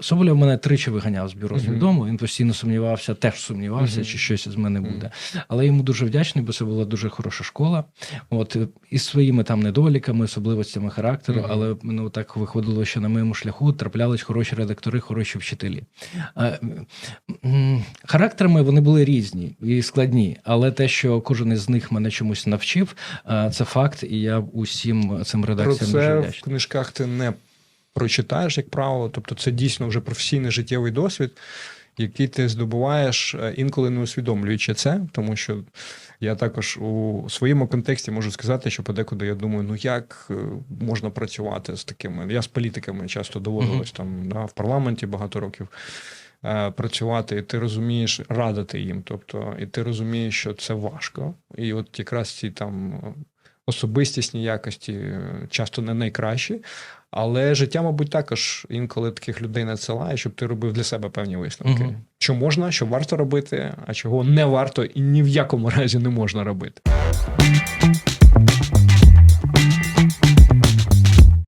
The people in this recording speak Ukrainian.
Соболєв мене тричі виганяв з бюро Мгм. свідомо. Він постійно сумнівався, теж сумнівався, чи щось з мене буде. Але йому дуже вдячний, бо це була дуже хороша школа. От із своїми там недоліками, особливостями характеру, але ну так виходило, що на моєму шляху траплялись хороші редактори, хороші вчителі. Характерами вони були різні і складні, але те, що кожен із них мене чомусь навчив, це факт, і я усім цим Про редакціям дуже це в книжках ти не прочитаєш, як правило. Тобто, це дійсно вже професійний життєвий досвід, який ти здобуваєш, е, інколи не усвідомлюючи це, тому що я також у своєму контексті можу сказати, що подекуди я думаю, ну як е, можна працювати з такими. Я з політиками часто доводилось там да, в парламенті багато років. е, Працювати, і ти розумієш радити їм. Тобто, і ти розумієш, що це важко. І от якраз ці там особистісні якості е, часто не найкращі, але життя, мабуть, також інколи таких людей надсилає, щоб ти робив для себе певні висновки. угу. Що можна, що варто робити, а чого не варто і ні в якому разі не можна робити.